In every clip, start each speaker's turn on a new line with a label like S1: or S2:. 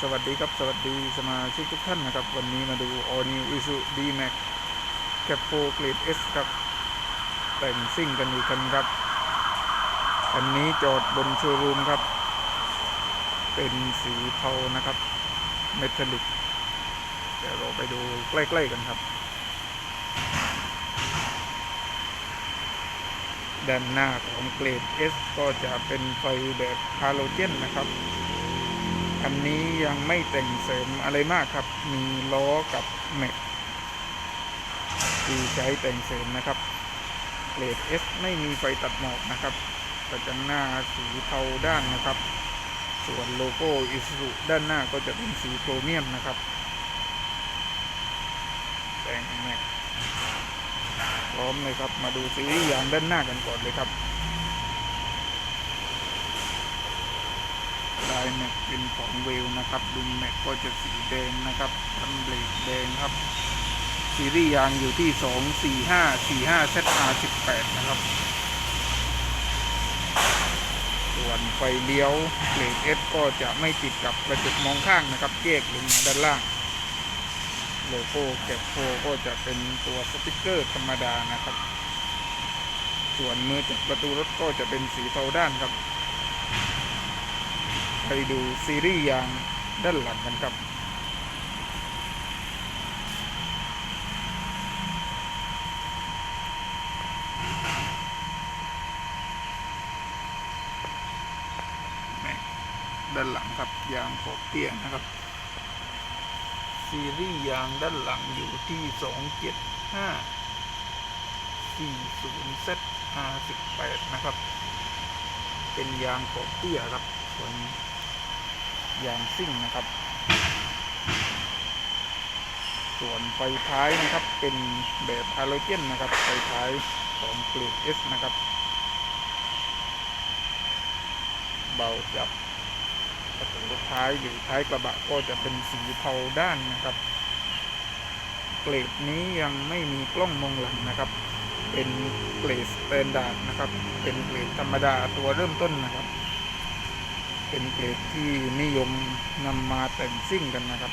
S1: สวัสดีครับ สวัสดีสมาชิกทุกท่านนะครับ วันนี้มาดู All New Isuzu D-Max Cap 4 Grade S ครับ แต่งซิ่งกันอีกคันครับอันนี้จอดบนโชว์รูมครับ เป็นสีเทานะครับ เมทัลลิก เดี๋ยวเราไปดูใกล้ ๆ กันครับ ด้านหน้าของเกรด S ก็จะเป็นไฟแบบฮาโลเจนนะครับ อันนี้ยังไม่แต่งเสริมอะไรมากครับ มีล้อกับแม็กที่ใช้แต่งเสริมนะครับเกรด S ไม่มีไฟตัดหมอกนะครับกระจังหน้าสีเทาด้านนะครับ ส่วนโลโก้อิสุด้านหน้าก็จะเป็นสีโครเมียมนะครับ แต่งแม็กพร้อมเลยครับ มาดูซีรีส์ยางด้านหน้ากันก่อนเลยครับ ลายแม็กเป็นของเวลนะครับดุมแม็กก็จะสีแดงนะครับทันเบรกแดงครับ ซีรีส์ยางอยู่ที่ 2 4 5 4 5 ZR 18 นะครับ ส่วนไฟเลี้ยวเบรก S ก็จะไม่ติดกับกระจกมองข้างนะครับแยกลงมาด้านล่าง โลโก้แกปโฟก็จะเป็นตัวสติกเกอร์ธรรมดานะครับ ส่วนมือจับประตูรถก็จะเป็นสีเทาด้านครับ ไปดูซีรีส์ยางด้านหลังกันครับด้านหลังครับยางขอบเตี้ยนะครับ ซีรีส์ยางด้านหลังอยู่ที่ 275 40 Z 58นะครับ เป็นยางขอบเตี้ยครับส่วน ยางซิ่งนะครับ ส่วนไฟท้ายนะครับเป็นแบบฮาโลเจนนะครับ ไฟท้ายของเกรด S นะครับ เบาจับประตูท้ายหรือท้ายกระบะก็จะเป็นสีเทาด้านนะครับเกรดนี้ยังไม่มีกล้องมองหลังนะครับ เป็นเกรดสแตนดาร์ดนะครับ เป็นเกรดธรรมดาตัวเริ่มต้นนะครับ เป็นเกรดที่นิยมนำมาแต่งซิ่งกันนะครับ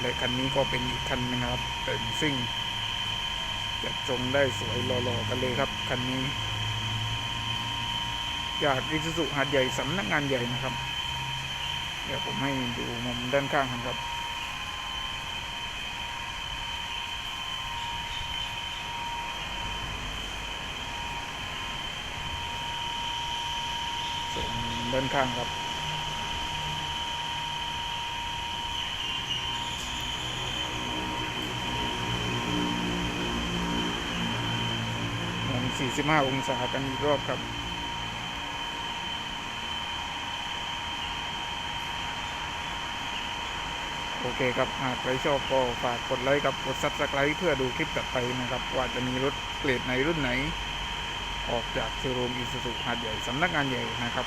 S1: และคันนี้ก็เป็นอีกคันหนึงครับ แต่งซิ่งจัดทรงได้สวยหล่อๆกันเลยครับคันนี้ จากอิสุสุหาดใหญ่สำนักงานใหญ่นะครับ เดี๋ยวผมให้ดูมุมด้านข้างกันครับ ด้านข้างครับ45 องศากันอีกรอบครับโอเคครับ หากใครชอบก็ฝากกดไลค์กับกดซับสไครต์เพื่อดูคลิปต่อไปนะครับ ว่าจะมีรถเกรดไหนรุ่นไหน ออกจากโชว์รูมอิสุสุหาดใหญ่สำนักงานใหญ่นะครับ